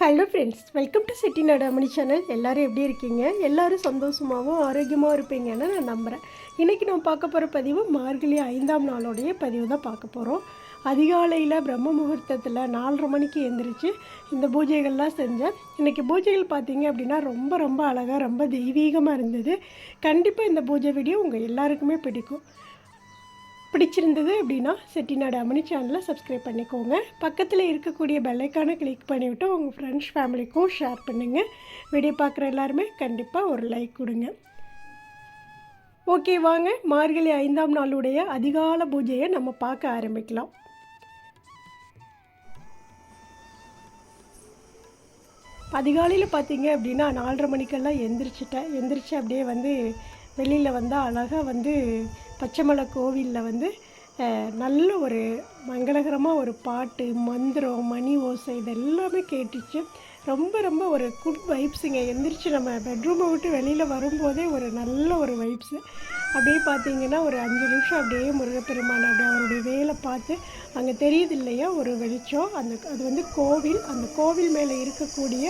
Hello friends welcome to city நடாமணி channel எல்லோரும் எப்படி இருக்கீங்க? எல்லோரும் சந்தோஷமாகவும் ஆரோக்கியமாக இருப்பீங்கன்னு நான் நம்புகிறேன் இன்றைக்கி நம்ம பார்க்க போகிற பதிவு மார்கழி ஐந்தாம் நாளோடைய பதிவு தான் பார்க்க போகிறோம் அதிகாலையில் பிரம்ம முகூர்த்தத்தில் நாலரை மணிக்கு எழுந்திரிச்சு இந்த பூஜைகள்லாம் செஞ்சேன். இன்றைக்கி பூஜைகள் பார்த்தீங்க அப்படின்னா ரொம்ப ரொம்ப அழகாக ரொம்ப தெய்வீகமாக இருந்தது. கண்டிப்பாக இந்த பூஜை வீடியோ உங்கள் எல்லாருக்குமே பிடிக்கும். பிடிச்சிருந்தது அப்படின்னா செட்டிநாடு அமனி சேனலை சப்ஸ்கிரைப் பண்ணிக்கோங்க. பக்கத்தில் இருக்கக்கூடிய பெல்லைக்கானை கிளிக் பண்ணிவிட்டு உங்கள் ஃப்ரெண்ட்ஸ் ஃபேமிலிக்கும் ஷேர் பண்ணுங்கள் வீடியோ பார்க்குற எல்லாருமே கண்டிப்பாக ஒரு லைக் கொடுங்க. ஓகே வாங்க. மார்கழி ஐந்தாம் நாளுடைய அதிகால பூஜையை நம்ம பார்க்க ஆரம்பிக்கலாம். அதிகாலையில் பார்த்தீங்க அப்படின்னா நாலரை மணிக்கெல்லாம் எந்திரிச்சிட்டேன். எந்திரிச்சு அப்படியே வந்து வெளியில் வந்தால் அழகாக வந்து பச்சைமலை கோவிலில் வந்து நல்ல ஒரு மங்களகரமாக ஒரு பாட்டு மந்திரம் மணி ஓசை இதெல்லாமே கேட்டுச்சு. ரொம்ப ரொம்ப ஒரு குட் வைப்ஸுங்க எந்திரிச்சு நம்ம பெட்ரூமை விட்டு வெளியில் வரும்போதே ஒரு நல்ல ஒரு வைப்ஸு அப்படியே பார்த்தீங்கன்னா ஒரு அஞ்சு நிமிஷம் அப்படியே முருகப்பெருமான் அப்படியே அவருடைய வேலை பார்த்து அங்கே தெரியுது இல்லையா ஒரு வெளிச்சம் அந்த அது வந்து கோவில். அந்த கோவில் மேலே இருக்கக்கூடிய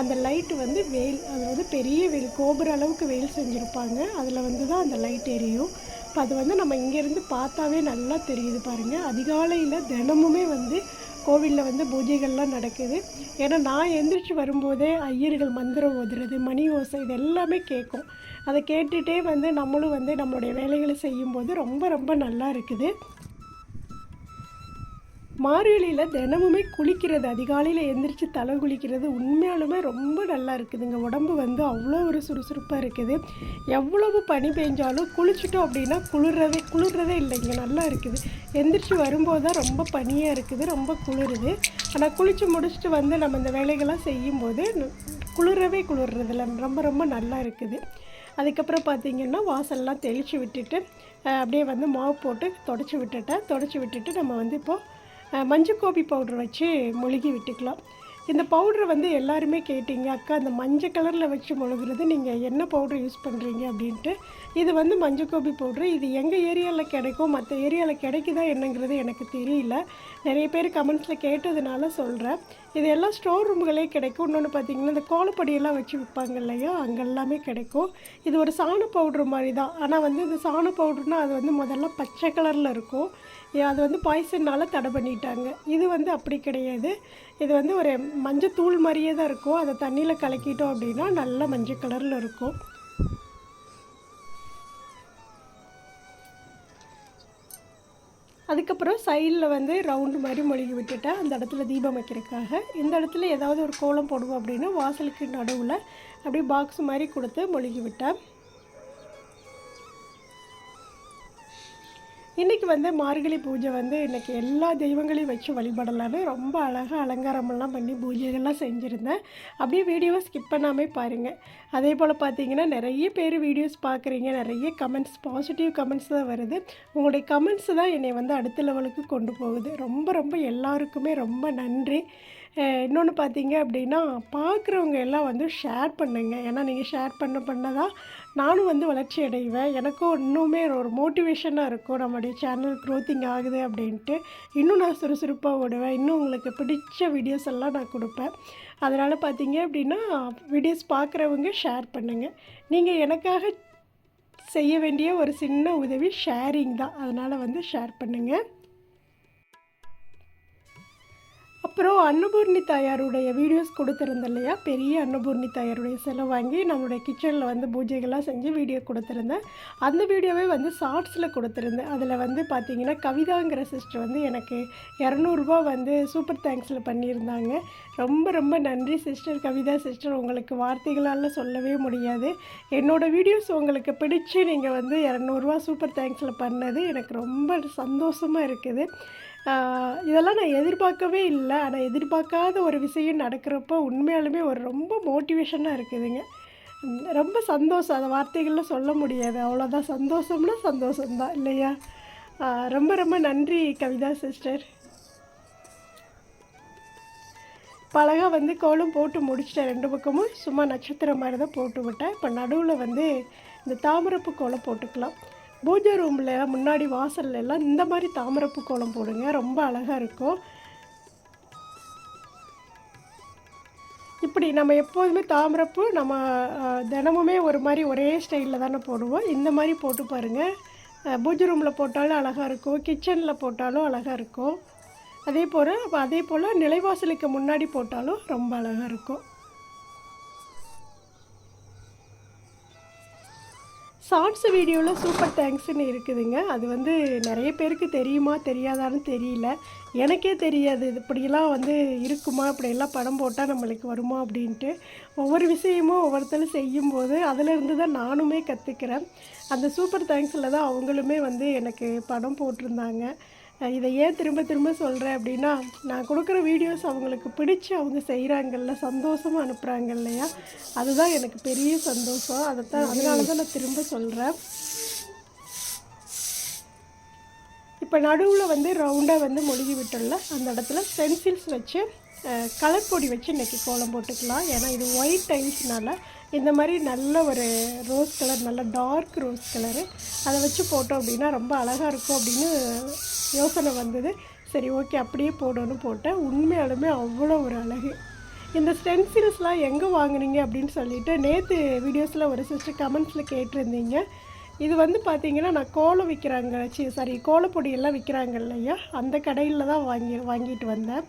அந்த லைட்டு வந்து வெயில் அது வந்து பெரிய வெயில் கோபுர அளவுக்கு வெயில் செஞ்சுருப்பாங்க. அதில் வந்து தான் அந்த லைட் எரியும். அது வந்து நம்ம இங்கேருந்து பார்த்தாவே நல்லா தெரியுது பாருங்கள் அதிகாலையில் தினமுமே வந்து கோவிலில் வந்து பூஜைகள்லாம் நடக்குது. ஏன்னா நான் எந்திரிச்சு வரும்போதே ஐயர்கள் மந்திரம் ஓதுறது மணி ஓசை இது எல்லாமே கேட்கும். அதை கேட்டுகிட்டே வந்து நம்மளும் வந்து நம்மளுடைய வேலைகளை செய்யும்போது ரொம்ப ரொம்ப நல்லா இருக்குது. மார்கழியில் தினமுமே குளிக்கிறது அதிகாலையில் எழுந்திரிச்சு தலை குளிக்கிறது உண்மையாலுமே ரொம்ப நல்லா இருக்குதுங்க. உடம்பு வந்து அவ்வளோ ஒரு சுறுசுறுப்பாக இருக்குது. எவ்வளவு பனி பெஞ்சாலும் குளிச்சிட்டோம் அப்படின்னா குளிர்றதே குளிர்றதே இல்லைங்க நல்லா இருக்குது. எந்திரிச்சு வரும்போது தான் ரொம்ப பனியாக இருக்குது ரொம்ப குளிருது. ஆனால் குளித்து முடிச்சுட்டு வந்து நம்ம இந்த வேலைகள்லாம் செய்யும்போது குளிரவே குளிர்றதில்ல ரொம்ப ரொம்ப நல்லா இருக்குது. அதுக்கப்புறம் பார்த்திங்கன்னா வாசல்லாம் தெளித்து விட்டுட்டு அப்படியே வந்து மாவு போட்டு தொடச்சி விட்டுட்டேன். தொடச்சி விட்டுட்டு நம்ம வந்து இப்போது மஞ்சக்கோபி பவுடர் வச்சு மொழுகி விட்டுக்கலாம். இந்த பவுடரை வந்து எல்லாருமே கேட்டீங்க அக்கா அந்த மஞ்சள் கலரில் வச்சு மொழுகிறது நீங்கள் என்ன பவுடர் யூஸ் பண்ணுறீங்க அப்படின்ட்டு. இது வந்து மஞ்சக்கோபி பவுட்ரு. இது எங்கள் ஏரியாவில் கிடைக்கும் மற்ற ஏரியாவில் கிடைக்குதா என்னங்கிறது எனக்கு தெரியல. நிறைய பேர் கமெண்ட்ஸில் கேட்டதுனால சொல்கிறேன் இது எல்லாம் ஸ்டோர் ரூம்களே கிடைக்கும். இன்னொன்று பார்த்தீங்கன்னா இந்த கோலப்பொடியெல்லாம் வச்சு விற்பாங்க இல்லையா? அங்கே எல்லாமே கிடைக்கும். இது ஒரு சாண பவுட்ரு மாதிரி தான். ஆனால் வந்து இந்த சாண பவுட்ருனா அது வந்து முதல்ல பச்சை கலரில் இருக்கும். அது வந்து பாய்சன்னால் தடை பண்ணிட்டாங்க. இது வந்து அப்படி கிடையாது. இது வந்து ஒரு மஞ்சள் தூள் மாதிரியே தான் இருக்கும். அதை தண்ணியில் கலக்கிட்டோம் அப்படின்னா நல்ல மஞ்சள் கலரில் இருக்கும். அதுக்கப்புறம் சைடில் வந்து ரவுண்டு மாதிரி மொழிகி விட்டுட்டேன். அந்த இடத்துல தீபம் வைக்கிறதுக்காக. இந்த இடத்துல ஏதாவது ஒரு கோலம் போடுவோம் அப்படின்னா வாசலுக்கு நடுவில் அப்படியே பாக்ஸ் மாதிரி கொடுத்து மொழிகி விட்டேன். இன்றைக்கி வந்து மார்கழி பூஜை வந்து இன்றைக்கி எல்லா தெய்வங்களையும் வச்சு வழிபடலான்னு ரொம்ப அழகாக அலங்காரமெல்லாம் பண்ணி பூஜைகள்லாம் செஞ்சுருந்தேன். அப்படியே வீடியோவை ஸ்கிப் பண்ணாமே பாருங்கள் அதே போல் பார்த்தீங்கன்னா நிறைய பேர் வீடியோஸ் பார்க்குறீங்க நிறைய கமெண்ட்ஸ் பாசிட்டிவ் கமெண்ட்ஸ் தான் வருது. உங்களுடைய கமெண்ட்ஸ் தான் என்னை வந்து அடுத்த லெவலுக்கு கொண்டு போகுது. ரொம்ப ரொம்ப எல்லாருக்குமே ரொம்ப நன்றி. இன்னொன்று பார்த்தீங்க அப்படின்னா பார்க்குறவங்க எல்லாம் வந்து ஷேர் பண்ணுங்க. ஏன்னா நீங்கள் ஷேர் பண்ண பண்ண தான் நானும் வந்து வளர்ச்சி அடைவேன். எனக்கும் இன்னுமே ஒரு மோட்டிவேஷனாக இருக்கும். நம்மளுடைய சேனல் க்ரோத்திங் ஆகுது அப்படின்ட்டு. இன்னும் நான் சுறுசுறுப்பாக ஓடுவேன். இன்னும் உங்களுக்கு பிடிச்ச வீடியோஸ் எல்லாம் நான் கொடுப்பேன். அதனால் பார்த்தீங்க அப்படின்னா வீடியோஸ் பார்க்குறவங்க ஷேர் பண்ணுங்கள் நீங்கள் எனக்காக செய்ய வேண்டிய ஒரு சின்ன உதவி ஷேரிங் தான். அதனால் வந்து ஷேர் பண்ணுங்கள் அப்புறம் அன்னபூர்ணி தாயாருடைய வீடியோஸ் கொடுத்துருந்தேன் இல்லையா பெரிய அன்னபூர்ணி தாயாருடைய சிலை வாங்கி நம்மளுடைய கிச்சனில் வந்து பூஜைகள்லாம் செஞ்சு வீடியோ கொடுத்துருந்தேன். அந்த வீடியோவே வந்து ஷார்ட்ஸில் கொடுத்துருந்தேன். அதில் வந்து பார்த்தீங்கன்னா கவிதாங்கிற சிஸ்டர் வந்து எனக்கு இரநூறுபா வந்து சூப்பர் தேங்க்ஸில் பண்ணியிருந்தாங்க. ரொம்ப ரொம்ப நன்றி சிஸ்டர். கவிதா சிஸ்டர் உங்களுக்கு வார்த்தைகளால் சொல்லவே முடியாது. என்னோடய வீடியோஸ் உங்களுக்கு பிடிச்சி நீங்கள் வந்து இரநூறுவா சூப்பர் தேங்க்ஸில் பண்ணது எனக்கு ரொம்ப சந்தோஷமாக இருக்குது. இதெல்லாம் நான் எதிர்பார்க்கவே இல்லை. ஆனால் எதிர்பார்க்காத ஒரு விஷயம் நடக்கிறப்போ உண்மையாலுமே ஒரு ரொம்ப மோட்டிவேஷனாக இருக்குதுங்க. ரொம்ப சந்தோஷம். அந்த வார்த்தைகளில் சொல்ல முடியாது. அவ்வளோதான் சந்தோஷம்னா சந்தோஷம்தான். இல்லையா? ரொம்ப ரொம்ப நன்றி கவிதா சிஸ்டர். பழகா வந்து கோலம் போட்டு முடிச்சிட்டேன். ரெண்டு பக்கமும் சும்மா நட்சத்திரம் மாதிரி தான் போட்டு விட்டேன். இப்போ நடுவில் வந்து இந்த தாமரப்பு கோலம் போட்டுக்கலாம். பூஜை ரூமில் முன்னாடி வாசல்ல எல்லாம் இந்த மாதிரி தாமரப்பு கோலம் போடுங்க. ரொம்ப அழகாக இருக்கும். இப்படி நம்ம எப்போதுமே தாமரப்பு நம்ம தினமுமே ஒரு மாதிரி ஒரே ஸ்டைலில் தானே போடுவோம். இந்த மாதிரி போட்டு பாருங்கள் பூஜை ரூமில் போட்டாலும் அழகாக இருக்கும். கிச்சனில் போட்டாலும் அழகாக இருக்கும். அதே போல் அதே போல் நிலைவாசலுக்கு முன்னாடி போட்டாலும் ரொம்ப அழகாக இருக்கும். ஷார்ட்ஸ் வீடியோவில் சூப்பர் தேங்க்ஸ்னு இருக்குதுங்க. அது வந்து நிறைய பேருக்கு தெரியுமா தெரியாதான்னு தெரியல. எனக்கே தெரியாது இது இப்படியெல்லாம் வந்து இருக்குமா இப்படியெல்லாம் படம் போட்டால் நம்மளுக்கு வருமா அப்படின்ட்டு. ஒவ்வொரு விஷயமும் ஒவ்வொருத்தரும் செய்யும்போது அதிலிருந்து தான் நானுமே கற்றுக்கிறேன் அந்த சூப்பர் தேங்க்ஸில் தான் அவங்களுமே வந்து எனக்கு படம் போட்டிருந்தாங்க. இதை ஏன் திரும்ப திரும்ப சொல்கிறேன் அப்படின்னா நான் கொடுக்குற வீடியோஸ் அவங்களுக்கு பிடிச்சி அவங்க செய்கிறாங்கல்ல சந்தோஷமாக அனுப்புகிறாங்க இல்லையா? அதுதான் எனக்கு பெரிய சந்தோஷம். அதைத்தான் அதனால தான் நான் திரும்ப சொல்கிறேன் இப்போ நடுவில் வந்து ரவுண்டாக வந்து மொழிகி விட்டோம்ல அந்த இடத்துல பென்சில்ஸ் வச்சு கலர் பொடி வச்சு இன்றைக்கி கோலம் போட்டுக்கலாம். ஏன்னா இது ஒயிட் டைல்ஸ்னால இந்த மாதிரி நல்ல ஒரு ரோஸ் கலர் நல்ல டார்க் ரோஸ் கலரு அதை வச்சு போட்டோம் அப்படின்னா ரொம்ப அழகாக இருக்கும் அப்படின்னு யோசனை வந்தது. சரி ஓகே அப்படியே போடணும்னு போட்டேன். உண்மையாலுமே அவ்வளோ ஒரு அழகு. இந்த ஸ்டென்சில்ஸ்லாம் எங்கே வாங்குனீங்க அப்படின்னு சொல்லிட்டு நேற்று வீடியோஸில் ஒரு சிஸ்டர் கமெண்ட்ஸில் கேட்டிருந்தீங்க. இது வந்து பார்த்தீங்கன்னா நான் கோலம் விற்கிறாங்க சி சாரி கோலப்பொடியெல்லாம் விற்கிறாங்க இல்லையா அந்த கடையில் தான் வாங்கி வாங்கிட்டு வந்தேன்.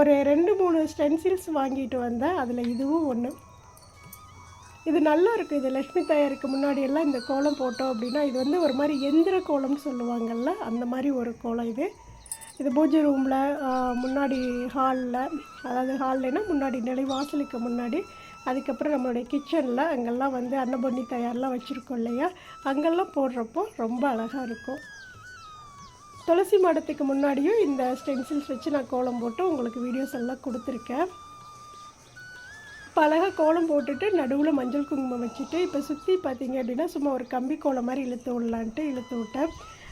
ஒரு ரெண்டு மூணு ஸ்டென்சில்ஸ் வாங்கிட்டு வந்தேன். அதில் இதுவும் ஒன்று இது நல்லா இருக்குது இது லக்ஷ்மி தாயாருக்கு முன்னாடி எல்லாம் இந்த கோலம் போட்டோம் அப்படின்னா இது வந்து ஒரு மாதிரி எந்திர கோலம்னு சொல்லுவாங்கல்ல அந்த மாதிரி ஒரு கோலம் இது. இது பூஜை ரூமில் முன்னாடி ஹாலில் அதாவது ஹால்லனா முன்னாடி நிலைவாசலுக்கு முன்னாடி அதுக்கப்புறம் நம்மளுடைய கிச்சனில் அங்கெல்லாம் வந்து அன்னபொன்னி தயார்லாம் வச்சுருக்கோம் இல்லையா? அங்கெல்லாம் போடுறப்போ ரொம்ப அழகாக இருக்கும். துளசி மாடத்துக்கு முன்னாடியும் இந்த ஸ்டென்சில்ஸ் வச்சு நான் கோலம் போட்டு உங்களுக்கு வீடியோஸ் எல்லாம் கொடுத்துருக்கேன். இப்போ அழகாக கோலம் போட்டுட்டு நடுவில் மஞ்சள் குங்குமம் வச்சுட்டு இப்போ சுற்றி பார்த்தீங்க அப்படின்னா சும்மா ஒரு கம்பி கோலம் மாதிரி இழுத்து விடலான்ட்டு இழுத்து விட்டேன்.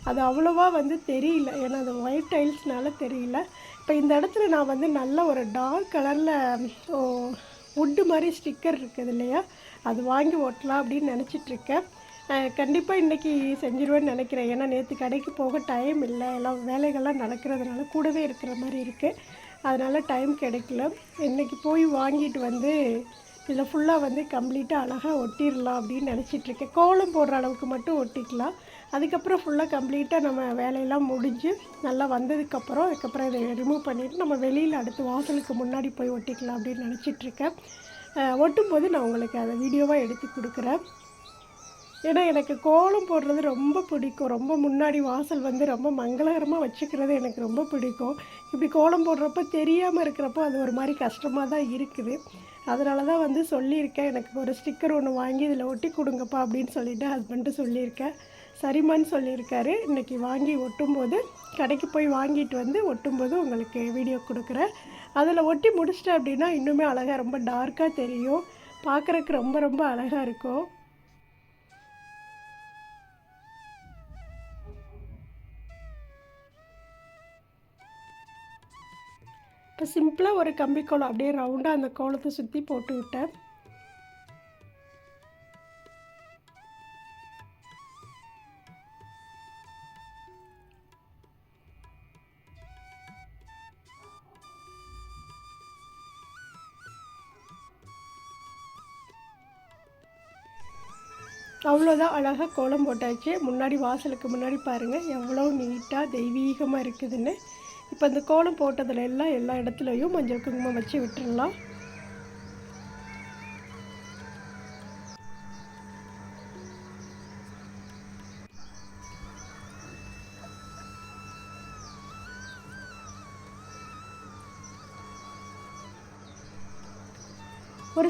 அது அவ்வளோவா வந்து தெரியல. ஏன்னா அது ஒயிட் டைல்ஸ்னால தெரியல. இப்போ இந்த இடத்துல நான் வந்து நல்ல ஒரு டார்க் கலரில் வுட்டு மாதிரி ஸ்டிக்கர் இருக்குது இல்லையா? அது வாங்கி ஓட்டலாம் அப்படின்னு நினச்சிட்ருக்கேன் கண்டிப்பாக இன்றைக்கி செஞ்சிருவேன்னு நினைக்கிறேன். ஏன்னா நேற்று கடைக்கு போக டைம் இல்லை. எல்லாம் வேலைகள்லாம் நடக்கிறதுனால கூடவே இருக்கிற மாதிரி இருக்குது அதனால் டைம் கிடைக்கல. இன்றைக்கி போய் வாங்கிட்டு வந்து இதில் ஃபுல்லாக வந்து கம்ப்ளீட்டாக அழகாக ஒட்டிடலாம் அப்படின்னு நினச்சிட்ருக்கேன் கோலம் போடுற அளவுக்கு மட்டும் ஒட்டிக்கலாம். அதுக்கப்புறம் ஃபுல்லாக கம்ப்ளீட்டாக நம்ம வேலையெல்லாம் முடிஞ்சு நல்லா வந்ததுக்கப்புறம் அதுக்கப்புறம் இதை ரிமூவ் பண்ணிவிட்டு நம்ம வெளியில் அடுத்து வாசலுக்கு முன்னாடி போய் ஒட்டிக்கலாம் அப்படின்னு நினச்சிட்ருக்கேன் ஒட்டும் போது நான் உங்களுக்கு அதை வீடியோவாக எடுத்து கொடுக்குறேன். ஏன்னா எனக்கு கோலம் போடுறது ரொம்ப பிடிக்கும். ரொம்ப முன்னாடி வாசல் வந்து ரொம்ப மங்களகரமாக வச்சுக்கிறது எனக்கு ரொம்ப பிடிக்கும். இப்படி கோலம் போடுறப்ப தெரியாமல் இருக்கிறப்போ அது ஒரு மாதிரி கஷ்டமாக தான் இருக்குது. அதனால தான் வந்து சொல்லியிருக்கேன். எனக்கு ஒரு ஸ்டிக்கர் ஒன்று வாங்கி இதில் ஒட்டி கொடுங்கப்பா அப்படின்னு சொல்லிட்டு ஹஸ்பண்ட்டு சொல்லியிருக்கேன். சரிம்மான்னு சொல்லியிருக்காரு. இன்றைக்கி வாங்கி ஒட்டும்போது கடைக்கு போய் வாங்கிட்டு வந்து ஒட்டும்போது உங்களுக்கு வீடியோ கொடுக்குறேன். அதில் ஒட்டி முடிச்சிட்டேன் அப்படின்னா இன்னுமே அழகாக ரொம்ப டார்க்காக தெரியும். பார்க்குறக்கு ரொம்ப ரொம்ப அழகாக இருக்கும். இப்போ சிம்பிளாக ஒரு கம்பி கோலம் அப்படியே ரவுண்டாக அந்த கோலத்தை சுற்றி போட்டு விட்டேன். அவ்வளோதான் அழகாக கோலம் போட்டாச்சு. முன்னாடி வாசலுக்கு முன்னாடி பாருங்கள் எவ்வளோ நீட்டாக தெய்வீகமாக இருக்குதுன்னு. இப்போ இந்த கோலம் போட்டதுல எல்லாம் எல்லா இடத்துலையும் மஞ்சள் குங்குமம் வச்சு விட்டுறலாம்.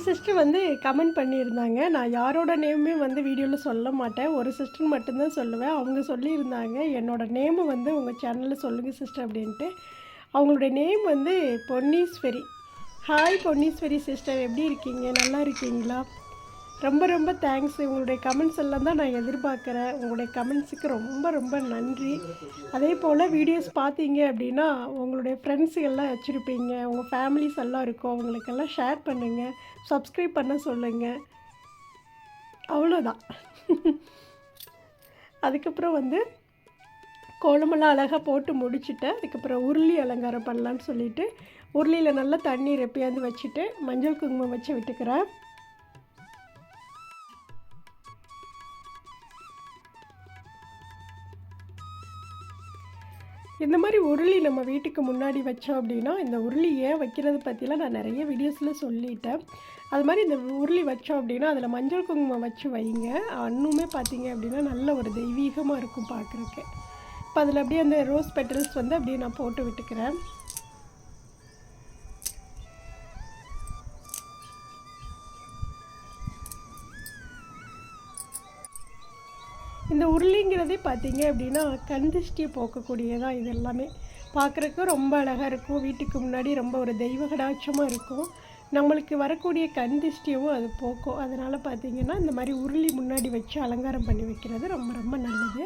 சிஸ்டர் வந்து கமெண்ட் பண்ணியிருந்தாங்க. நான் யாரோட நேமுமே வந்து வீடியோவில் சொல்ல மாட்டேன். ஒரு சிஸ்டர் மட்டும்தான் சொல்லுவேன். அவங்க சொல்லியிருந்தாங்க. என்னோட நேமு வந்து உங்கள் சேனலில் சொல்லுங்கள் சிஸ்டர் அப்படின்ட்டு. அவங்களுடைய நேம் வந்து பொன்னீஸ்வரி. ஹாய் பொன்னீஸ்வரி சிஸ்டர் எப்படி இருக்கீங்க? நல்லா இருக்கீங்களா? ரொம்ப ரொம்ப தேங்க்ஸ் உங்களுடைய கமெண்ட்ஸ் எல்லாம் தான் நான் எதிர்பார்க்குறேன். உங்களுடைய கமெண்ட்ஸுக்கு ரொம்ப ரொம்ப நன்றி. அதே போல் வீடியோஸ் பார்த்தீங்க அப்படின்னா உங்களுடைய ஃப்ரெண்ட்ஸுகள்லாம் வச்சுருப்பீங்க. உங்கள் ஃபேமிலிஸ் எல்லாம் இருக்கும். அவங்களுக்கெல்லாம் ஷேர் பண்ணுங்கள் சப்ஸ்கிரைப் பண்ண சொல்லுங்கள் அவ்வளோதான் அதுக்கப்புறம் வந்து கோலமெல்லாம் அழகாக போட்டு முடிச்சுட்டேன் அதுக்கப்புறம் உருளி அலங்காரம் பண்ணலான்னு சொல்லிவிட்டு உருளியில் நல்லா தண்ணி ரெப்பியாந்து வச்சுட்டு மஞ்சள் குங்குமம் வச்சு விட்டுக்கிறேன். இந்த மாதிரி உருளி நம்ம வீட்டுக்கு முன்னாடி வச்சோம் அப்படின்னா இந்த உருளி ஏன் வைக்கிறது பற்றிலாம் நான் நிறைய வீடியோஸில் சொல்லிட்டேன். அது மாதிரி இந்த உருளி வச்சோம் அப்படின்னா அதில் மஞ்சள் குங்குமம் வச்சு வைங்க. அன்னுமே பார்த்தீங்க அப்படின்னா நல்ல ஒரு தெய்வீகமாக இருக்கும் பார்க்குறக்கு இப்போ அதில் அப்படியே அந்த ரோஸ் பெட்டல்ஸ் வந்து அப்படியே நான் போட்டு விட்டுக்கிறேன். உருளிங்கிறதே பார்த்தீங்க அப்படின்னா கந்திஷ்டியை போக்கக்கூடியதான் இது எல்லாமே பார்க்குறக்கு ரொம்ப அழகாக இருக்கும். வீட்டுக்கு முன்னாடி ரொம்ப ஒரு தெய்வ கடாட்சமாக இருக்கும். நம்மளுக்கு வரக்கூடிய கந்திஷ்டியவும் அது போக்கும். அதனால் பார்த்தீங்கன்னா இந்த மாதிரி உருளி முன்னாடி வச்சு அலங்காரம் பண்ணி வைக்கிறது ரொம்ப ரொம்ப நல்லது.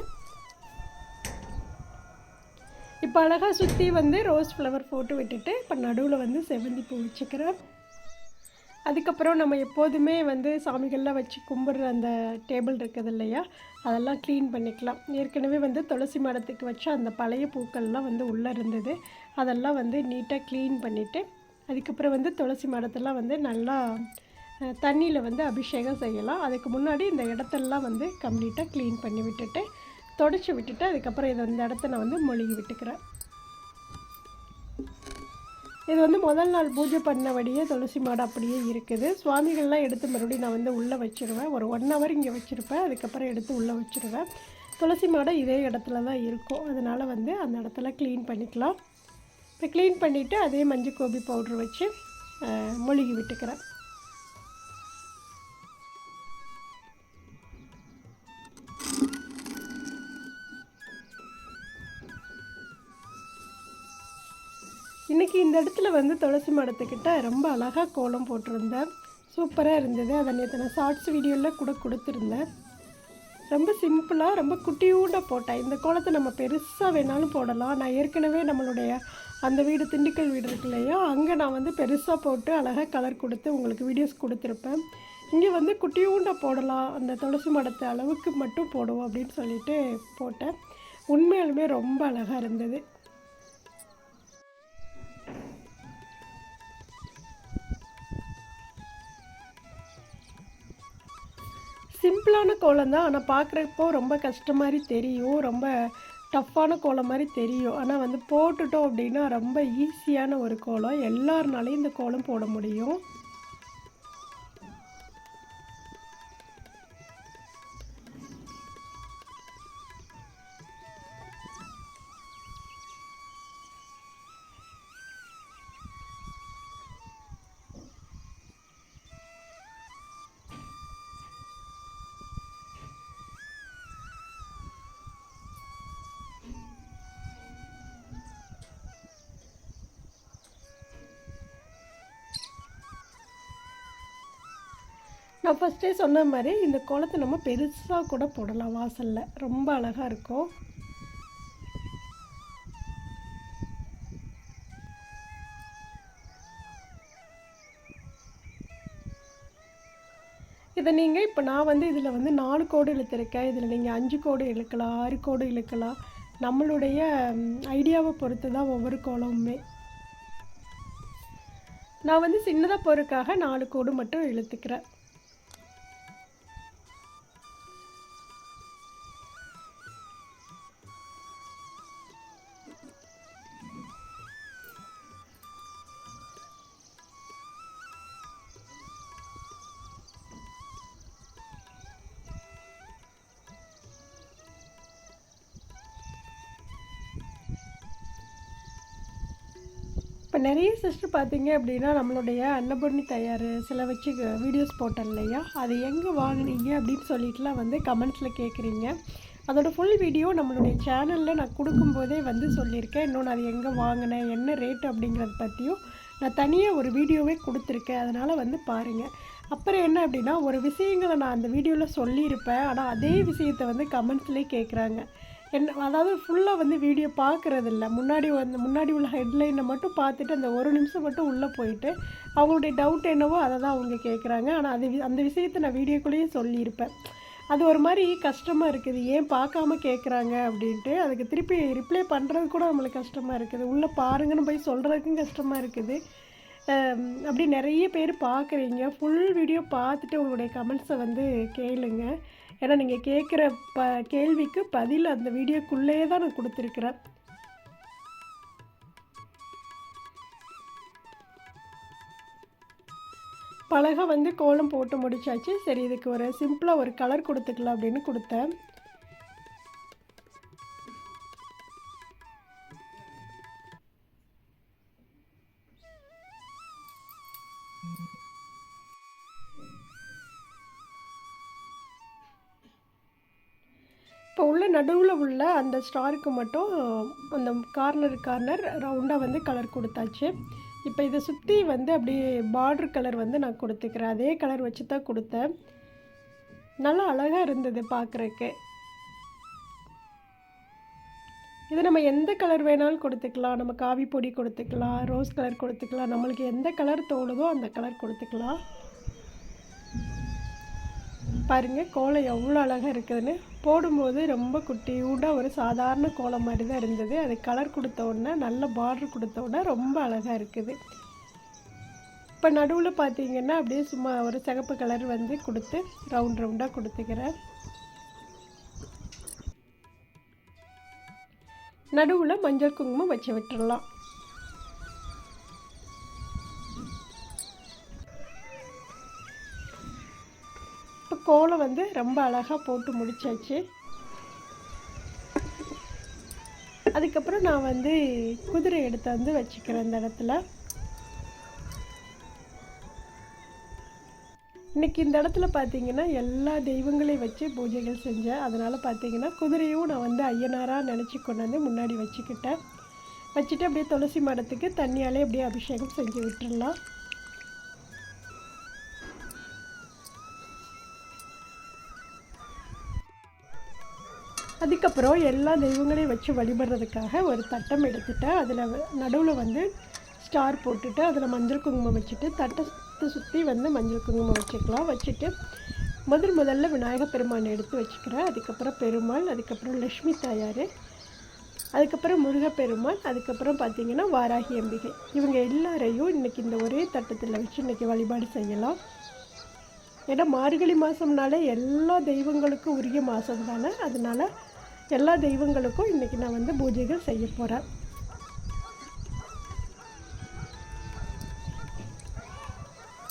இப்போ அழகாக சுற்றி வந்து ரோஸ் ஃப்ளவர் போட்டு விட்டுட்டு இப்போ நடுவில் வந்து செவந்தி பூ வச்சுக்கிறேன். அதுக்கப்புறம் நம்ம எப்போதுமே வந்து சாமிகள்லாம் வச்சு கும்பிட்ற அந்த டேபிள் இருக்குது இல்லையா? அதெல்லாம் க்ளீன் பண்ணிக்கலாம். ஏற்கனவே வந்து துளசி மரத்துக்கு வச்ச அந்த பழைய பூக்கள்லாம் வந்து உள்ளே இருந்தது. அதெல்லாம் வந்து நீட்டாக க்ளீன் பண்ணிவிட்டு அதுக்கப்புறம் வந்து துளசி மரத்தெல்லாம் வந்து நல்லா தண்ணியில் வந்து அபிஷேகம் செய்யலாம். அதுக்கு முன்னாடி இந்த இடத்தெல்லாம் வந்து கம்ப்ளீட்டாக க்ளீன் பண்ணி விட்டுட்டு தொடச்சி விட்டுட்டு அதுக்கப்புறம் இதை இந்த இடத்த நான் வந்து மொழிகி விட்டுக்கிறேன். இது வந்து முதல் நாள் பூஜை பண்ணபடியே துளசி மாடு அப்படியே இருக்குது. சுவாமிகள்லாம் எடுத்து மறுபடியும் நான் வந்து உள்ளே வச்சுருவேன். ஒரு ஒன் ஹவர் இங்கே வச்சுருப்பேன். அதுக்கப்புறம் எடுத்து உள்ளே வச்சுருவேன். துளசி மாடை இதே இடத்துல தான் இருக்கும். அதனால் வந்து அந்த இடத்துல க்ளீன் பண்ணிக்கலாம். இப்போ க்ளீன் பண்ணிவிட்டு அதே மஞ்சள் கோபி பவுட்ரு வச்சு மொழுகி விட்டுக்கிறேன். அன்றைக்கி இந்த இடத்துல வந்து துளசி மடத்துக்கிட்ட ரொம்ப அழகாக கோலம் போட்டிருந்தேன். சூப்பராக இருந்தது. அதை நேற்று நான் ஷார்ட்ஸ் வீடியோவில் கூட கொடுத்துருந்தேன். ரொம்ப சிம்பிளாக ரொம்ப குட்டியூட போட்டேன். இந்த கோலத்தை நம்ம பெருசாக வேணாலும் போடலாம். நான் ஏற்கனவே நம்மளுடைய அந்த வீடு திண்டுக்கல் வீடு இருக்கு இல்லையா? அங்கே நான் வந்து பெருசாக போட்டு அழகாக கலர் கொடுத்து உங்களுக்கு வீடியோஸ் கொடுத்துருப்பேன். இங்கே வந்து குட்டியூண்ட போடலாம். அந்த துளசி மடத்தை அளவுக்கு மட்டும் போடுவோம் அப்படின்னு சொல்லிட்டு போட்டேன். உண்மையாலுமே ரொம்ப அழகாக இருந்தது. சிம்பிளான கோலம் தான். ஆனால் பார்க்குறப்போ ரொம்ப கஷ்டம் மாதிரி தெரியும். ரொம்ப டஃப்பான கோலம் மாதிரி தெரியும். ஆனால் வந்து போட்டுட்டோம் அப்படின்னா ரொம்ப ஈஸியான ஒரு கோலம். எல்லாருனாலையும் இந்த கோலம் போட முடியும். நான் ஃபஸ்ட்டே சொன்ன மாதிரி இந்த குளத்தை நம்ம பெருசாக கூட போடலாம் வாசலில். ரொம்ப அழகாக இருக்கும். இதை நீங்கள் இப்போ நான் வந்து இதில் வந்து நாலு கோடு இழுத்துருக்கேன். இதில் நீங்கள் அஞ்சு கோடு இழுக்கலாம் ஆறு கோடு இழுக்கலாம். நம்மளுடைய ஐடியாவை பொறுத்து தான் ஒவ்வொரு கோலமுமே. நான் வந்து சின்னதாக போகிறதுக்காக நாலு கோடு மட்டும் இழுத்துக்கிறேன். நிறைய சிஸ்டர் பார்த்தீங்க அப்படின்னா நம்மளுடைய அன்னபூர்ணி தயார் சில வச்சு வீடியோஸ் போட்டேன் இல்லையா? அது எங்கே வாங்கினீங்க அப்படின்னு சொல்லிட்டுலாம் வந்து கமெண்ட்ஸில் கேட்குறீங்க. அதோடய ஃபுல் வீடியோ நம்மளுடைய சேனலில் நான் கொடுக்கும்போதே வந்து சொல்லியிருக்கேன். இன்னொன்று அது எங்கே வாங்கினேன் என்ன ரேட் அப்படிங்கிறத பற்றியும் நான் தனியாக ஒரு வீடியோவே கொடுத்துருக்கேன். அதனால் வந்து பாருங்கள் அப்புறம் என்ன அப்படின்னா ஒரு விஷயங்களை நான் அந்த வீடியோவில் சொல்லியிருப்பேன். ஆனால் அதே விஷயத்தை வந்து கமெண்ட்ஸ்லேயே கேட்குறாங்க. என்ன அதாவது ஃபுல்லாக வந்து வீடியோ பார்க்குறது இல்லை முன்னாடி வந்து முன்னாடி உள்ள ஹெட்லைனை மட்டும் பார்த்துட்டு அந்த ஒரு நிமிஷம் மட்டும் உள்ளே போயிட்டு அவங்களுடைய டவுட் என்னவோ அதை தான் அவங்க கேட்குறாங்க ஆனால் அது அந்த விஷயத்தை நான் வீடியோக்குள்ளேயே சொல்லியிருப்பேன். அது ஒரு மாதிரி கஷ்டமாக இருக்குது. ஏன் பார்க்காம கேட்குறாங்க அப்படின்ட்டு அதுக்கு திருப்பி ரிப்ளை பண்ணுறது கூட நம்மளுக்கு கஷ்டமாக இருக்குது. உள்ளே பாருங்கன்னு போய் சொல்கிறதுக்கும் கஷ்டமாக இருக்குது. அப்படி நிறைய பேர் பார்க்குறீங்க. ஃபுல் வீடியோ பார்த்துட்டு உங்களுடைய கமெண்ட்ஸை வந்து கேளுங்கள் ஏன்னா நீங்கள் கேட்குற ப கேள்விக்கு பதில் அந்த வீடியோக்குள்ளேயே தான் நான் கொடுத்துருக்குறேன். பலகை வந்து கோலம் போட்டு முடிச்சாச்சு. சரி இதுக்கு ஒரு சிம்பிளாக ஒரு கலர் கொடுத்துக்கலாம் அப்படின்னு கொடுத்தேன். நடுவில் உள்ள அந்த ஸ்டாருக்கு மட்டும் அந்த கார்னர் கார்னர் ரவுண்டாக வந்து கலர் கொடுத்தாச்சு. இப்போ இதை சுற்றி வந்து அப்படியே பார்டர் கலர் வந்து நான் கொடுத்துக்கிறேன். அதே கலர் வச்சு தான் கொடுத்தேன். நல்லா அழகாக இருந்தது பார்க்குறக்கு இது நம்ம எந்த கலர் வேணாலும் கொடுத்துக்கலாம். நம்ம காவி பொடி கொடுத்துக்கலாம் ரோஸ் கலர் கொடுத்துக்கலாம். நம்மளுக்கு எந்த கலர் தோணுதோ அந்த கலர் கொடுத்துக்கலாம். பாருங்கள் கோலம் எவ்வளோ அழகாக இருக்குதுன்னு. போடும்போது ரொம்ப குட்டியூடாக ஒரு சாதாரண கோலம் மாதிரி தான் இருந்தது. அது கலர் கொடுத்த உடனே நல்ல பார்டர் கொடுத்த உடனே ரொம்ப அழகாக இருக்குது. இப்போ நடுவில் பார்த்தீங்கன்னா அப்படியே சும்மா ஒரு சிகப்பு கலர் வந்து கொடுத்து ரவுண்ட் ரவுண்டாக கொடுத்துக்கிறேன். நடுவில் மஞ்சள் குங்குமம் வச்சு விட்டுடலாம் கோலம் வந்து ரொம்ப அழகாக போட்டு முடிச்சாச்சு. அதுக்கப்புறம் நான் வந்து குதிரை எடுத்து வந்து வச்சுக்கிறேன் இந்த இடத்துல. இன்னைக்கு இந்த இடத்துல பார்த்தீங்கன்னா எல்லா தெய்வங்களையும் வச்சு பூஜைகள் செஞ்சேன். அதனால் பார்த்தீங்கன்னா குதிரையும் நான் வந்து ஐயனாராக நினச்சி கொண்டு வந்து முன்னாடி வச்சுக்கிட்டேன். வச்சுட்டு அப்படியே துளசி மரத்துக்கு தண்ணியாலே அப்படியே அபிஷேகம் செஞ்சு விட்டுடலாம் அதுக்கப்புறம் எல்லா தெய்வங்களையும் வச்சு வழிபடுறதுக்காக ஒரு தட்டம் எடுத்துட்டேன் அதில் நடுவில் வந்து ஸ்டார் போட்டுட்டு அதில் மஞ்சள் குங்குமம் வச்சுட்டு தட்டத்தை சுற்றி வந்து மஞ்சள் குங்குமம் வச்சுக்கலாம். வச்சுட்டு முதல் முதல்ல விநாயகர் பெருமானை எடுத்து வச்சுக்கிறேன். அதுக்கப்புறம் பெருமாள் அதுக்கப்புறம் லக்ஷ்மி தாயார் அதுக்கப்புறம் முருகப்பெருமாள் அதுக்கப்புறம் பார்த்திங்கன்னா வாராகி அம்பிகை. இவங்க எல்லாரையும் இன்றைக்கி இந்த ஒரே தட்டத்தில் வச்சு இன்றைக்கி வழிபாடு செய்யலாம். ஏன்னா மார்கழி மாதம்னாலே எல்லா தெய்வங்களுக்கும் உரிய மாதம் தானே அதனால் எல்லா தெய்வங்களுக்கும் இன்றைக்கி நான் வந்து பூஜைகள் செய்ய போகிறேன்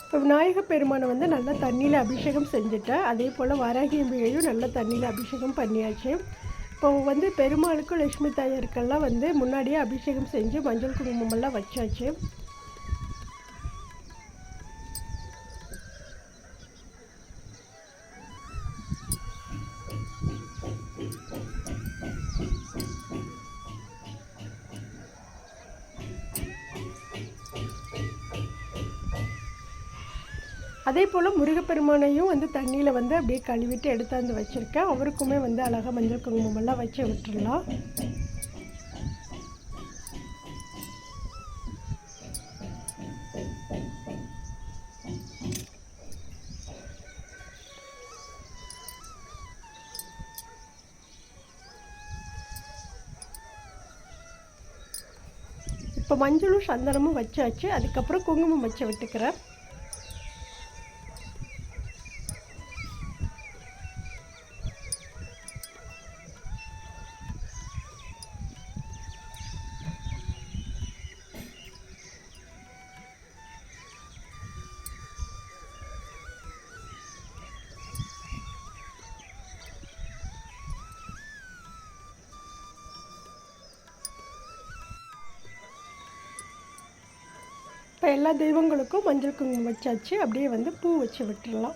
இப்போ விநாயகர் பெருமானை வந்து நல்லா தண்ணியில் அபிஷேகம் செஞ்சுட்டேன். அதே போல் வராகி அம்பிகையும் நல்லா தண்ணியில் அபிஷேகம் பண்ணியாச்சு. இப்போ வந்து பெருமாளுக்கும் லட்சுமி தாயாருக்கெல்லாம் வந்து முன்னாடியே அபிஷேகம் செஞ்சு மஞ்சள் குங்குமமெல்லாம் வச்சாச்சு. அதே போல் முருகப்பெருமானையும் வந்து தண்ணியில் வந்து அப்படியே கழுவிட்டு எடுத்தாந்து வச்சுருக்கேன். அவருக்குமே வந்து அழகாக மஞ்சள் குங்குமமெல்லாம் வச்சு விட்டுடலாம். இப்போ மஞ்சளும் சந்தனமும் வச்சாச்சு. அதுக்கப்புறம் குங்குமம் வச்சு விட்டுக்கிறேன். இப்போ எல்லா தெய்வங்களுக்கும் மஞ்சள் குங்குமம் வச்சாச்சு. அப்படியே வந்து பூ வச்சு விட்டுடலாம்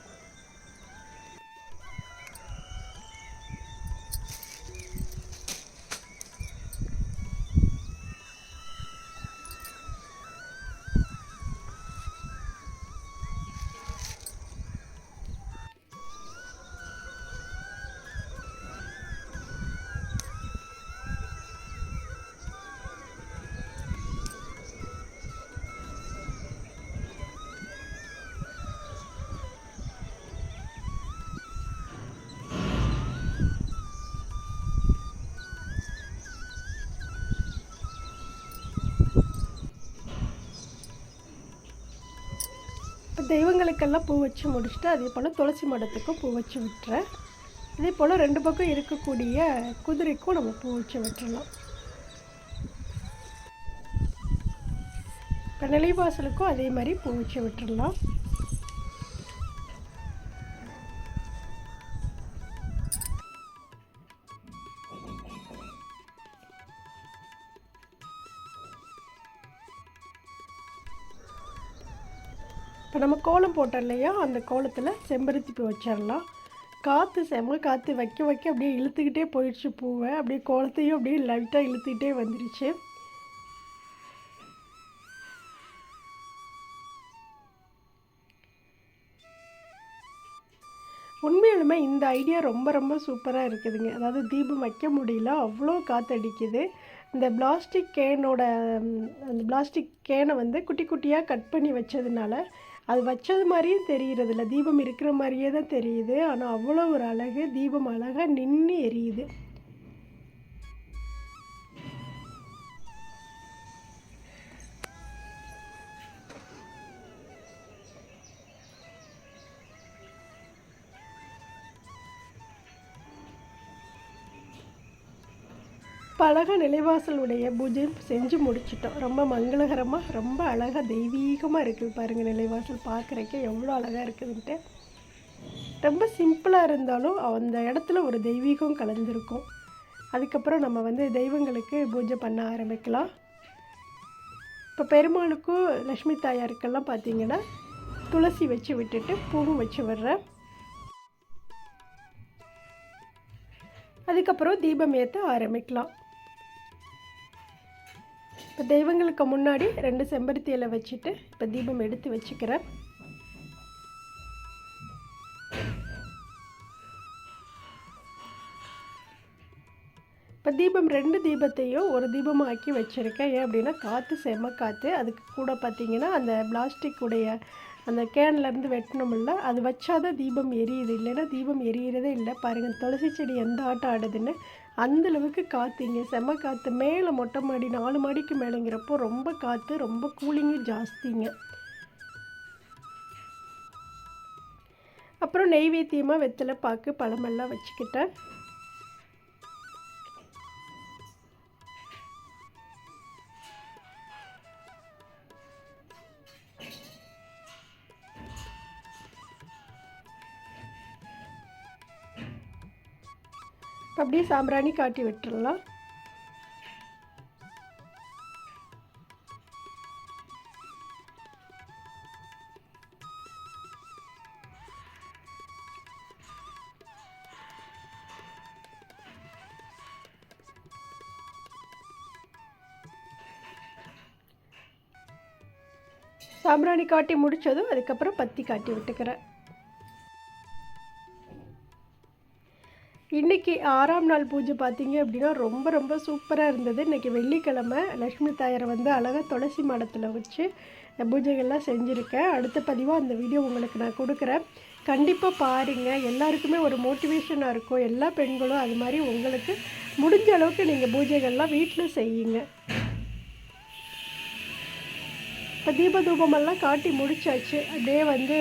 இப்போ பூ வச்சு முடிச்சுட்டு அதே போல் துளசி மடத்துக்கும் பூ வச்சு விட்டுறேன். அதே போல் ரெண்டு பக்கம் இருக்கக்கூடிய குதிரைக்கும் நம்ம பூ வச்சு விட்டுறலாம். இப்போ நிலைவாசலுக்கும் அதே மாதிரி பூ வச்சு விட்டுறலாம். போட்டோம் இல்லையா அந்த கோலத்தில் செம்பருத்தி பூ வச்சிடலாம் காற்று செம்ம காற்று வைக்க வைக்க அப்படியே இழுத்துக்கிட்டே போயிடுச்சு பூவை. அப்படியே கோலத்தையும் அப்படியே லைட்டாக இழுத்துக்கிட்டே வந்துடுச்சு உண்மையிலுமே இந்த ஐடியா ரொம்ப ரொம்ப சூப்பராக இருக்குதுங்க. அதாவது தீபம் வைக்க முடியல அவ்வளோ காற்றடிக்குது இந்த பிளாஸ்டிக் கேனோட அந்த பிளாஸ்டிக் கேனை வந்து குட்டி குட்டியாக கட் பண்ணி வச்சதுனால அது வச்சது மாதிரியும் தெரிகிறதில்ல தீபம் இருக்கிற மாதிரியே தான் தெரியுது. ஆனால் அவ்வளோ ஒரு அழகு தீபம் அழகாக நின்று எரியுது. பழக நிலைவாசலுடைய பூஜையும் செஞ்சு முடிச்சிட்டோம். ரொம்ப மங்களகரமாக ரொம்ப அழகாக தெய்வீகமாக இருக்குது பாருங்கள் நிலைவாசல். பார்க்குறக்கே எவ்வளோ அழகாக இருக்குதுன்ட்டு. ரொம்ப சிம்பிளாக இருந்தாலும் அந்த இடத்துல ஒரு தெய்வீகம் கலந்துருக்கும். அதுக்கப்புறம் நம்ம வந்து தெய்வங்களுக்கு பூஜை பண்ண ஆரம்பிக்கலாம். இப்போ பெருமாளுக்கும் லக்ஷ்மி தாயாருக்கெல்லாம் பார்த்தீங்கன்னா துளசி வச்சு விட்டுட்டு பூவும் வச்சு விடுறேன். அதுக்கப்புறம் தீபம் ஏற்ற ஆரம்பிக்கலாம். இப்போ தெய்வங்களுக்கு முன்னாடி ரெண்டு செம்பருத்தி இலை வச்சுட்டு இப்போ தீபம் எடுத்து வச்சுக்கிறேன். இப்போ தீபம் ரெண்டு தீபத்தையும் ஒரு தீபமாக ஆக்கி வச்சுருக்கேன். ஏன் அப்படின்னா காற்று செம காற்று அதுக்கு கூட பார்த்தீங்கன்னா அந்த பிளாஸ்டிக் உடைய அந்த கேன்லேருந்து வெட்டணும்ல அது வச்சாதான் தீபம் எரியுது. இல்லைன்னா தீபம் எரியிறதே இல்லை. பாருங்கள் துளசி செடி எந்த ஆட்டம் ஆடுதுன்னு அந்த அளவுக்கு காற்றுங்க செம காற்று மேலே மொட்டை மாடி நாலு மாடிக்கு மேலேங்கிறப்போ ரொம்ப காற்று ரொம்ப கூலிங்கு ஜாஸ்திங்க. அப்புறம் நெய்வேத்தியமாக வெத்தலை பாக்கு பழமெல்லாம் வச்சுக்கிட்டேன். அப்படியே சாம்பிராணி காட்டி விட்டுடலாம் சாம்பிராணி காட்டி முடிச்சதும் அதுக்கப்புறம் பத்தி காட்டி விட்டுக்கிறேன். இன்றைக்கி ஆறாம் நாள் பூஜை பார்த்தீங்க அப்படின்னா ரொம்ப ரொம்ப சூப்பராக இருந்தது. இன்றைக்கி வெள்ளிக்கிழமை லக்ஷ்மி தாயரை வந்து அழகாக துளசி மாடத்தில் வச்சு இந்த பூஜைகள்லாம் செஞ்சுருக்கேன். அடுத்த பதிவாக அந்த வீடியோ உங்களுக்கு நான் கொடுக்குறேன். கண்டிப்பாக பாருங்கள் எல்லாருக்குமே ஒரு மோட்டிவேஷனாக இருக்கும். எல்லா பெண்களும் அது மாதிரி உங்களுக்கு முடிஞ்ச அளவுக்கு நீங்கள் பூஜைகள்லாம் வீட்டில் செய்யுங்க. இப்போ தீபதூபமெல்லாம் காட்டி முடிச்சாச்சு. அப்படியே வந்து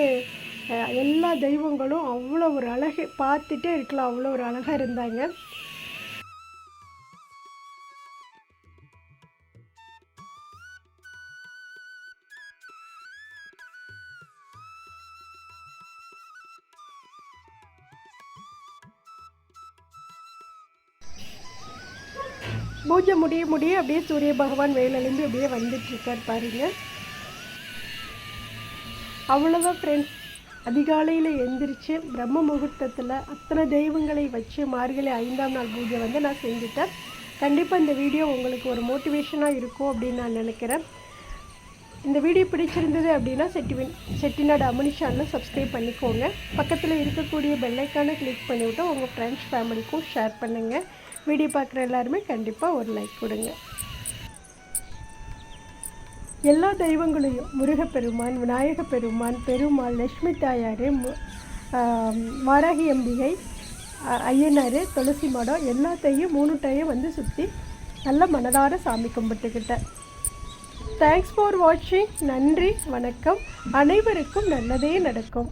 எல்லா தெய்வங்களும் அவ்வளோ ஒரு அழகு பார்த்துட்டே இருக்கலாம் அவ்வளோ ஒரு அழகாக இருந்தாங்க. பூஜை முடிய முடிய அப்படியே சூரிய பகவான் வெயிலிருந்து அப்படியே வந்துட்டு இருக்கார் பாருங்க. அவ்வளோதான் ஃப்ரெண்ட்ஸ் அதிகாலையில் எந்திரிச்சு பிரம்ம முகூர்த்தத்தில் அத்தனை தெய்வங்களை வச்சு மார்கழி ஐந்தாம் நாள் பூஜை வந்து நான் செஞ்சுட்டேன். கண்டிப்பாக இந்த வீடியோ உங்களுக்கு ஒரு மோட்டிவேஷனாக இருக்கும் அப்படின்னு நான் நினைக்கிறேன். இந்த வீடியோ பிடிச்சிருந்தது அப்படின்னா செட்டிவின் செட்டிநாடு அமனி சேனலை சப்ஸ்கிரைப் பண்ணிக்கோங்க. பக்கத்தில் இருக்கக்கூடிய பெல்லைக்கானை கிளிக் பண்ணிவிட்டு உங்கள் ஃப்ரெண்ட்ஸ் ஃபேமிலிக்கும் ஷேர் பண்ணுங்கள் வீடியோ பார்க்குற எல்லாருமே கண்டிப்பாக ஒரு லைக் கொடுங்க. எல்லா தெய்வங்களையும் முருகப்பெருமான் விநாயகப் பெருமான் பெருமாள் லட்சுமி தாயார் மு- வாராகி அம்பிகை ஐயனார் துளசி மடம் எல்லாத்தையும் மூணு டையும் வந்து சுற்றி நல்ல மனதார சாமி கும்பிட்டுக்கிட்டேன் தேங்க்ஸ் ஃபார் வாட்சிங் நன்றி வணக்கம். அனைவருக்கும் நல்லதே நடக்கும்.